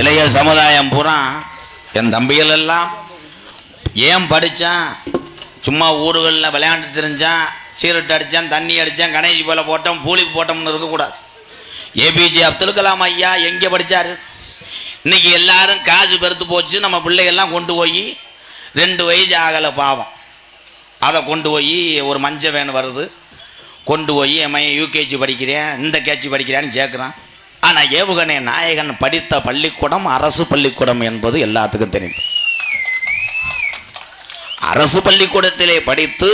இளைய சமுதாயம் பூரா என் தம்பிகள் எல்லாம் ஏன் படித்தான் சும்மா ஊர்களில் விளையாண்டு தெரிஞ்சான் சீரட்டு அடித்தான் தண்ணி அடித்தான் கணேஷ் போல போட்டோம் பூலி போட்டோம்னு இருக்கக்கூடாது. ஏபிஜே அப்துல் கலாம் ஐயா எங்கே படித்தார் இன்றைக்கி எல்லாரும் காசு பெருத்து போச்சு நம்ம பிள்ளைகள்லாம் கொண்டு போய் ரெண்டு வயசு ஆகலை பாவம். அதை கொண்டு போய் ஒரு மஞ்சள் வேன் வருது. கொண்டு போய் என் மையன் யூகேஜி படிக்கிறேன் இந்த கேஜி படிக்கிறேன்னு கேட்குறான். ஆனால் ஏவுகணை நாயகன் படித்த பள்ளிக்கூடம் அரசு பள்ளிக்கூடம் என்பது எல்லாத்துக்கும் தெரியும். அரசு பள்ளிக்கூடத்திலே படித்து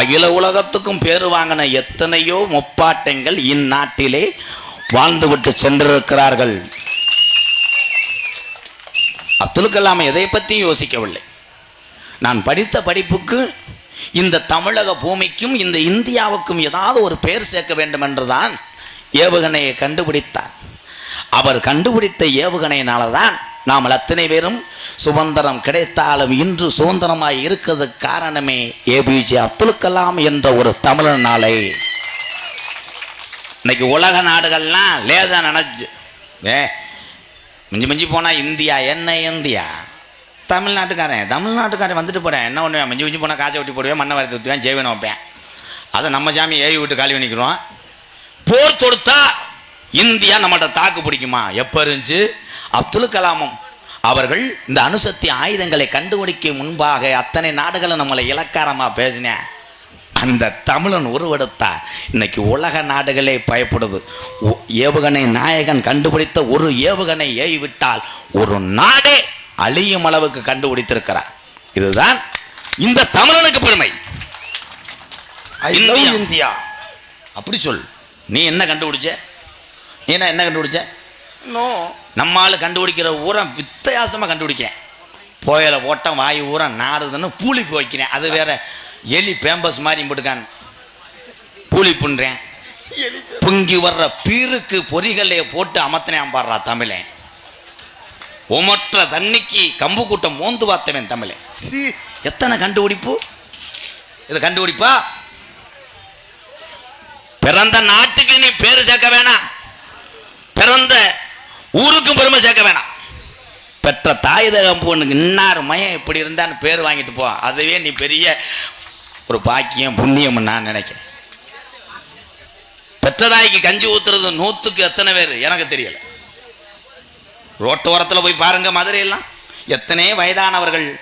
அகில உலகத்துக்கும் பேர் வாங்கின எத்தனையோ முப்பாட்டங்கள் இந்நாட்டிலே வாழ்ந்துவிட்டு சென்றிருக்கிறார்கள். அப்துல் கலாம் எதை பற்றியும் யோசிக்கவில்லை. நான் படித்த படிப்புக்கு இந்த தமிழக பூமிக்கும் இந்த இந்தியாவுக்கும் ஏதாவது ஒரு பெயர் சேர்க்க வேண்டும் என்றுதான் ஏவுகணையை கண்டுபிடித்தார் அவர் கண்டுபிடித்த ஏவுகணையினால தான் நாம் அத்தனை பேரும் சுதந்திரம் கிடைத்தாலும் இன்று சுதந்திரமாய் இருக்கிறதுக்கு காரணமே ஏபிஜே அப்துல் கலாம் என்ற ஒரு தமிழனாலே. இன்னைக்கு உலக நாடுகள்லாம் லேசாக நினச்சி ஏ மிஞ்சி மிஞ்சி போனால் இந்தியா என்ன இந்தியா? தமிழ்நாட்டுக்காரன் தமிழ்நாட்டுக்காரன் வந்துட்டு போகிறேன் என்ன பண்ணுவேன்? மிஞ்சி மிஞ்சி போனால் காசை ஒட்டி போடுவேன் மண்ணை வரைத்து ஊற்றுவேன் ஜெய்வனம் வைப்பேன் அதை நம்ம சாமி ஏவி விட்டு காலி பண்ணிக்கிறோம் தொடுத்தா இந்தியா நம்மகிட்ட தாக்கு பிடிக்குமா? எப்போ இருந்துச்சு? அப்துல் கலாமும். அவர்கள் இந்த அணுசக்தி ஆயுதங்களை கண்டுபிடிக்க முன்பாக அத்தனை நாடுகளும் நம்மளை இலக்காரமாக பேசினேன் அந்த தமிழன் உருவெடுத்தா இன்னைக்கு உலக நாடுகளே பயப்படுது. ஏவுகணை நாயகன் கண்டுபிடித்த ஒரு ஏவுகணை ஏவிவிட்டால் ஒரு நாடே அழியும் அளவுக்கு கண்டுபிடித்திருக்கிறார். இதுதான் இந்த தமிழனுக்கு பெருமை. இந்தியா. அப்படி சொல். நீ என்ன கண்டுபிடிச்ச? நீ என்ன என்ன கண்டுபிடிச்ச? நோ. நம்மால் கண்டுபிடிக்கிற ஊரம் வித்தியாசமாக கண்டுபிடிக்கிறேன். புயலை ஓட்டம் வாயு ஊரம் நாறுதுன்னு பூலிப்பு வைக்கிறேன். அது வேற எலி பேம்பஸ் மாதிரி போட்டுக்கான். பூலி புன்றேன் பொங்கி வர்ற பீருக்கு பொறிகளைய போட்டு அமர்த்தினேன் பாடுறா தமிழன் உமற்ற தண்ணிக்கு கம்பு கூட்டம் மோந்து பார்த்தவன் தமிழன் சி. எத்தனை கண்டுபிடிப்பு? இது கண்டுபிடிப்பா? பிறந்த நாட்டுக்கு நீ பேர் சேர்க்க வேணாம். பிறந்த ஊருக்கும் பெருமை சேர்க்க வேணாம். பெற்ற தாய் தகம் பொண்ணுக்கு இன்னார் மயம் இப்படி இருந்தான்னு பேர் வாங்கிட்டு போ. அதுவே நீ பெரிய ஒரு பாக்கியம் புண்ணியம் நான் நினைக்கிறேன். பெற்ற தாய்க்கு கஞ்சி ஊத்துறது நூற்றுக்கு எத்தனை பேர்? எனக்கு தெரியல. ரோட்டோரத்தில் போய் பாருங்க மதுரையெல்லாம். எத்தனை வயதானவர்கள்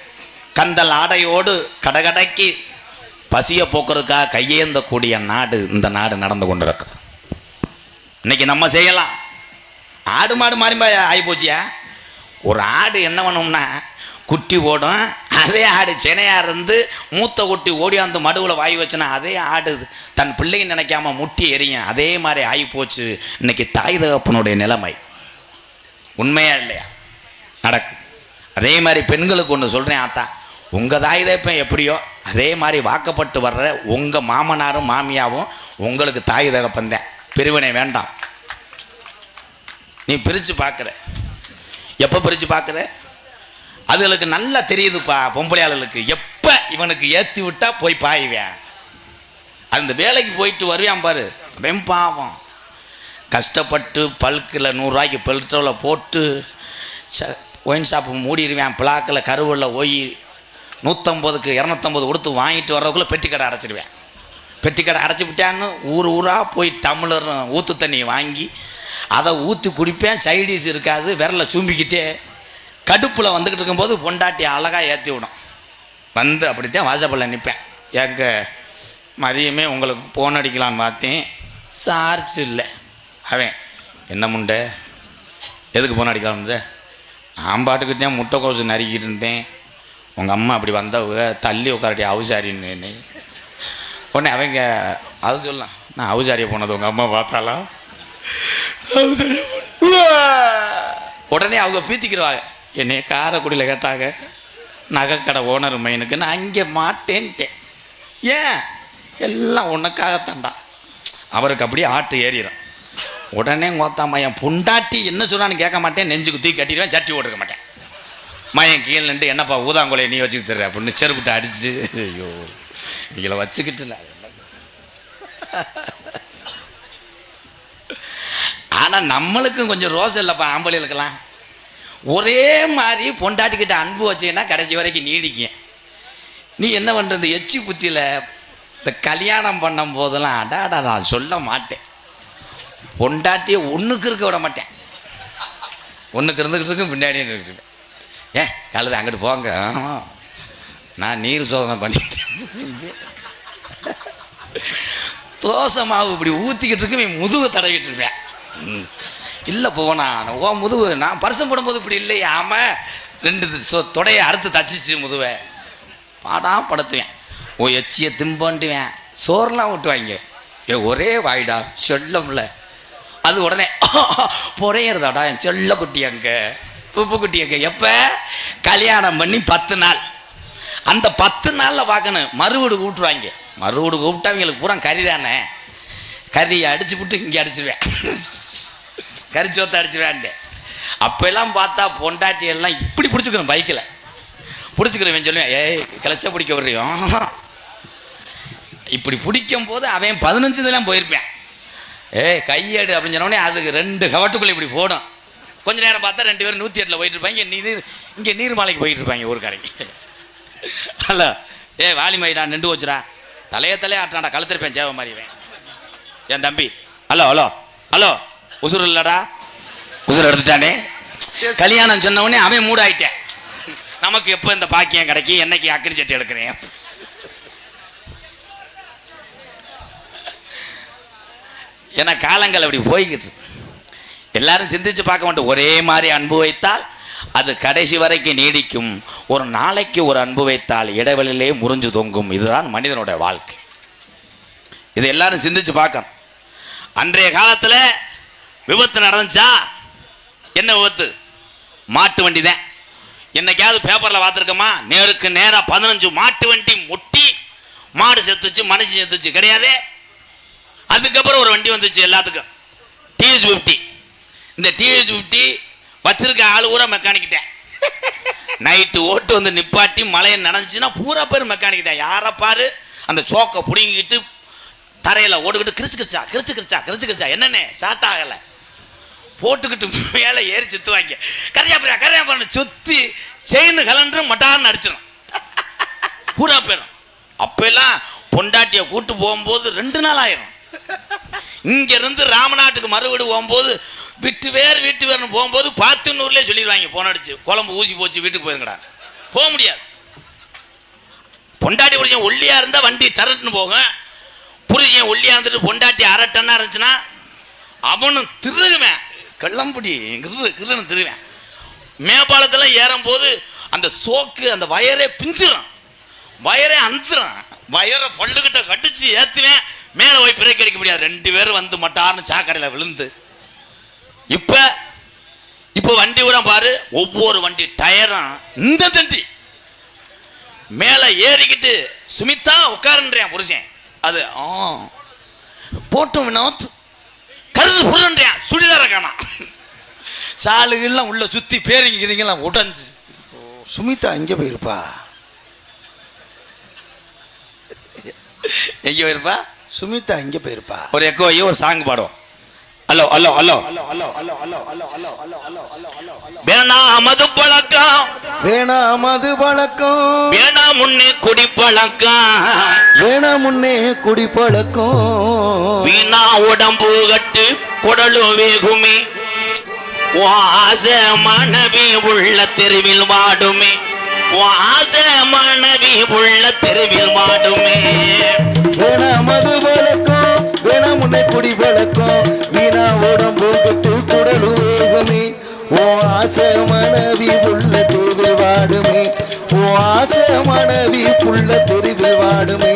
கந்தல் ஆடையோடு கடகடைக்கு பசியை போக்குறதுக்காக கையேந்தக்கூடிய நாடு இந்த நாடு நடந்து கொண்டிருக்கு இன்னைக்கு நம்ம செய்யலாம். ஆடு மாடு மாறி ஆகி போச்சியா? ஒரு ஆடு என்ன பண்ணோம்னா குட்டி ஓடும். அதே ஆடு செனையா இருந்து மூத்த குட்டி ஓடி அந்த மடுவில் வாய் வச்சுனா அதே ஆடு தன் பிள்ளைங்க நினைக்காம முட்டி எரியும் அதே மாதிரி ஆகி போச்சு. இன்னைக்கு தாய் தகப்பனுடைய நிலைமை. உண்மையா இல்லையா? நடக்கு. அதே மாதிரி பெண்களுக்கு ஒன்று சொல்கிறேன் ஆத்தா. உங்கள் தாய் தகப்பன் எப்படியோ அதே மாதிரி வாக்கப்பட்டு வர்ற உங்கள் மாமனாரும் மாமியாவும் உங்களுக்கு தாய் தகப்பன் தான் பிரிவினை வேண்டாம். நீ பிரித்து பார்க்குற எப்போ பிரித்து பார்க்குற அதுகளுக்கு நல்லா தெரியுதுப்பா பொம்பளை எப்போ இவனுக்கு ஏற்றி விட்டால் போய் பாய்வேன். அந்த வேலைக்கு போயிட்டு வருவேன் பாரு. வெம்பாவம் கஷ்டப்பட்டு பல்கில் நூறுரூவாய்க்கு பெட்ரோலை போட்டு ச ஒயின் ஷாப்பு மூடிடுவேன். பிளாக்கில் கருவில் ஓய் நூற்றம்பதுக்கு இரநூத்தம்பது கொடுத்து வாங்கிட்டு வர்றதுக்குள்ளே பெட்டி கடை அடைச்சிடுவேன். பெட்டி கடை அடைச்சி விட்டான்னு ஊர் ஊராக போய் டம்ளர் ஊற்று தண்ணி வாங்கி அதை ஊற்றி குடிப்பேன். சைடிஸ் இருக்காது விரலை சூம்பிக்கிட்டே கடுப்பில் வந்துக்கிட்டு இருக்கும்போது பொண்டாட்டி அழகாக ஏற்றி விடும். வந்து அப்படித்தான் வாசப்பல்ல நிற்பேன் ஏங்க மதியமே உங்களுக்கு ஃபோன் அடிக்கலான்னு பார்த்தேன். சார்ஜ் இல்லை. அவன் என்ன முண்டை? எதுக்கு ஃபோன் அடிக்கலாம் நான் பாட்டுக்கிட்டேன் தான் முட்டை நறுக்கிட்டு இருந்தேன். உங்கள் அம்மா அப்படி வந்தவங்க தள்ளி உட்காரட்டி அவுசாரின்னு உடனே அவங்க அது சொல்லலாம். நான் அவுசாரியை போனது உங்கள் அம்மா பார்த்தாலா அவுசாரியா உடனே அவங்க பீத்திக்கிடுவாங்க என்னைய காரைக்குடியில் கேட்டாங்க நகைக்கடை ஓனர் மைனுக்கு நான் அங்கே மாட்டேன்ட்டேன். ஏன்? எல்லாம் உனக்காகத்தான்டா. அவருக்கு அப்படியே ஆட்டு ஏறிடும் உடனே கோத்தா என் பொண்டாட்டி என்ன சொல்றான்னு கேட்க மாட்டேன். நெஞ்சுக்கு தூக்கி கட்டிடுவேன் சட்டி ஓட்டுக்க மாட்டேன். மையன் கீழே நின்று என்னப்பா ஊதாங்குலையை நீ வச்சுக்கிட்டு தர்ற அப்படின்னு செருப்புட்டு அடிச்சு. ஐயோ. இவளை வச்சுக்கிட்டு இல்லை. ஆனால் நம்மளுக்கும் கொஞ்சம் ரோஸ் இல்லைப்பா ஆம்பளைகளுக்கெல்லாம். ஒரே மாதிரி பொண்டாட்டிக்கிட்ட அன்பு வச்சீங்கன்னா கடைசி வரைக்கும் நீடிக்கும். நீ என்ன பண்ணுறது எச்சி புத்தியில் இந்த கல்யாணம் பண்ணும் போதெல்லாம் அடாடா நான் சொல்ல மாட்டேன். பொண்டாட்டியை ஒன்றுக்கு இருக்க விட மாட்டேன். ஒன்றுக்கு இருந்துக்கிட்டு இருக்கும் பின்னாடியே நிறுத்திப்பேன் ஏ கழுது அங்கிட்டு போங்க. நான் நீர் சோதனை பண்ணிட்டேன் தோசை மாவு இப்படி ஊற்றிக்கிட்டு இருக்கு இவன் முதுகு தடவிட்டு இருப்பேன். இல்லை போனா ஓ முதுகு நான் பரிசம் போடும்போது இப்படி இல்லையே ஆமாம் ரெண்டு சொ தொடையை அறுத்து தச்சிச்சு முதுவை பாடா படுத்துவேன். ஓ எச்சியை திம்பன்ட்டுவேன் சோறுலாம் ஊட்டுவாங்க. ஏ ஒரே வாய்டா செல்லம்ல. அது உடனே புறையிறதாடா என் செல்ல குட்டி அங்க. உப்பு எப்போ? கல்யாணம் பண்ணி பத்து நாள். அந்த பத்து நாளில் பார்க்கணும் மறுவீடு கூப்பிட்டுருவாங்க மறுவீடு கூப்பிட்டா அவங்களுக்கு பூரா கறி தானே. கறியை அடிச்சு விட்டு இங்கே அடிச்சிருவேன். கறி சோத்தை அடிச்சிருவேன்ட்டு. அப்போல்லாம் பார்த்தா பொண்டாட்டி எல்லாம் இப்படி பிடிச்சிக்கிறோம் பைக்கில். பிடிச்சிக்கிறவன் சொல்லுவேன் ஏய் கிளச்ச பிடிக்க வர்றியும் இப்படி பிடிக்கும் போது அவன் பதினஞ்சு போயிருப்பேன். ஏய் கையேடு அப்படின்னு சொன்னோடனே அதுக்கு ரெண்டு கவட்டுக்குள்ளே இப்படி போடும். கொஞ்ச நேரம் பார்த்தா ரெண்டு பேரும் நூற்றி எட்டில் போயிட்டு இருப்பாங்க. இங்கே நீர் இங்கே நீர்மலைக்கு போயிட்டு இருப்பாங்க ஊருக்காரங்க ஹலோ ஏ வாலிமாயிடா நின்று வச்சுடா தலைய தலைய ஆட்டாடா கழுத்திருப்பேன் சேவை மாறிவேன் என் தம்பி. ஹலோ ஹலோ ஹலோ உசுறு இல்லடா. உசுறு எடுத்துட்டானே. கல்யாணம் சொன்னவொடனே அவன் அவன் மூடாயிட்டேன். நமக்கு எப்போ இந்த பாக்கியம் கிடைக்கும்? என்னைக்கு அக்கடி சட்டி எடுக்கிறேன்? ஏன்னா காலங்கள் அப்படி போய்கிட்டு எல்லாரும் சிந்திச்சு பார்க்க மாட்டோம் ஒரே மாதிரி அன்பு வைத்தால் அது கடைசி வரைக்கும் நீடிக்கும். ஒரு நாளைக்கு ஒரு அன்பு வைத்தால் இடைவெளியிலே முறிஞ்சு தொங்கும். இதுதான் மனிதனுடைய வாழ்க்கை. இது எல்லாரும் சிந்திச்சு பார்க்கணும். அன்றைய காலத்தில் விபத்து நடந்துச்சா? என்ன விபத்து? மாட்டு வண்டி தான். என்னைக்காவது பேப்பரில் பார்த்துருக்கோமா? நேருக்கு நேராக பதினஞ்சு மாட்டு வண்டி முட்டி மாடு செத்துச்சு மனுஷன் செத்துச்சு. கிடையாது. அதுக்கப்புறம் ஒரு வண்டி வந்துச்சு எல்லாத்துக்கும். டிஎஸ் ஃபிஃப்டி இந்த டிவிஎஸ் ஃபிஃப்டி வச்சிருக்க ஆள் பூரா மெக்கானிக் தான். நைட்டு ஓட்டு வந்து நிப்பாட்டி மழையை நனைஞ்சுன்னா பூரா பேர் மெக்கானிக் தான். யாரை பாரு? அந்த சோக்கை பிடுங்கிக்கிட்டு தரையில் ஓடுக்கிட்டு கிரிச்சு கிரிச்சா கிரிச்சு கிரிச்சா கிரிச்சு கிரிச்சா என்னென்ன ஷார்ட் ஆகலை. போட்டுக்கிட்டு மேலே ஏறி சுற்றுவாங்க கரையாப்பிரியா கரையாப்பிரியா சுற்றி செயின் கலண்டு மட்டார்னு அடிச்சிடும் பூரா போயிடும் அப்பெல்லாம் பொண்டாட்டியை கூட்டு போகும்போது ரெண்டு நாள் ஆயிரும். இங்க இருந்து ராமநாட்டுக்கு மறுபடி போகும்போது விட்டு வேறு வீட்டு வேறுனு போகும்போது பாத்துநூறுலேயே சொல்லிடுவாங்க போன அடிச்சு குழம்பு ஊசி போச்சு வீட்டுக்கு போயிருங்கடா. போக முடியாது. பொண்டாட்டி புருஷன் ஒல்லியாக இருந்தால் வண்டி சரட்டுன்னு போகும். புருஷன் ஒல்லியாக இருந்துட்டு பொண்டாட்டி அரை இருந்துச்சுன்னா அவனும் திருகுவேன் கள்ளம்புடி கிரு கிருன்னு திருவேன் மேம்பாலத்தில் ஏறும்போது அந்த சோக்கு அந்த வயரே பிஞ்சிடும் வயரே அந்துரும். வயரை பல்லுக்கிட்ட கடிச்சு ஏற்றுவேன் மேலே போய் பிரேக் அடிக்க முடியாது. ரெண்டு பேரும் வந்து மட்டார்னு சாக்கடையில் விழுந்து இப்போ இப்போ வண்டி கூட பாரு ஒவ்வொரு வண்டி டயரும் இந்த தண்டி. மேலே ஏறிக்கிட்டு சுமிதா உட்காருன்றேன் புருஷன். அது ஆ போட்டும் வினோத். கருது புருன்றேன் சுடிதார காணாம் சாலுகள்லாம் உள்ள சுற்றி பேருங்கிறீங்களாம் உடஞ்சு. சுமிதா எங்கே போயிருப்பா? எங்கே போயிருப்பா? சுமிதா எங்கே போயிருப்பா? ஒரு எக்கோ ஐயோ ஒரு சாங் பாடும் ஹலோ ஹலோ ஹலோ வேணா மது பழக்கம். வேணாம் அது பழக்கம். வேணா முன்னே குடி பழக்கம். வேணா முன்னே குடி பழக்கம். வீணா உடம்பு கட்டு குடலும் வேகுமே. ஆசை மனைவி உள்ள தெருவில் வாடுமே. ஆசை மனைவி உள்ள தெருவில் வாடுமே. வேணாம் அது பழக்கம். வேணா முன்னே குடி பழக்கம். வீணா உடம்பு கட்டு குடலு வேகமே. ஓ ஆசை மனைவி உள்ள தெருவில் வாடுமே. ஓ ஆசை மனைவி தெருவில் வாடுமே.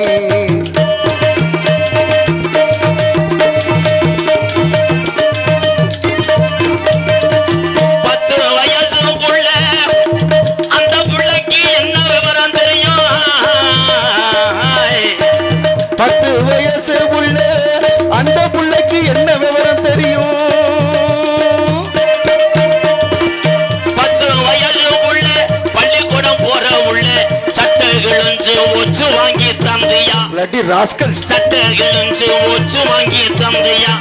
Bloody rascal. சட்டை கிழிஞ்சு ஒச்சு வாங்கி தந்தியா?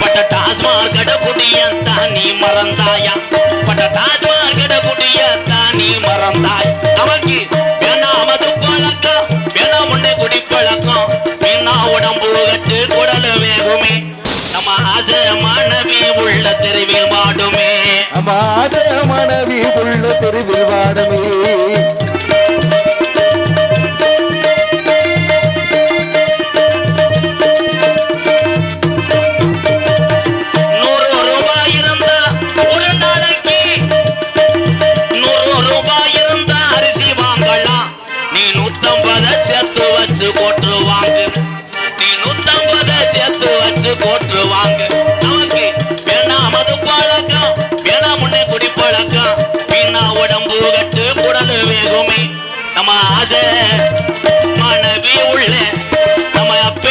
பட்ட டாஸ்மார் கட குடிய தானி மறந்தாயா? பட்ட டாஸ்மார் கட குடியத்தான் நீ மறந்தாய்? நமக்கு வேணாமது பழக்கம் வேணாம் முன்னே குடி பழக்கம். வீணா உடம்பு கட்டு குடல் வேகுமே. நம்ம ஆசை மனைவி உள்ள தெருவில் மாடுமே மாத மனைவி உள்ள தெருவில் வாடமே. உடம்பு குடல் வேகுமே. நம்ம ஆசை மனைவி உள்ள நம்ம அப்ப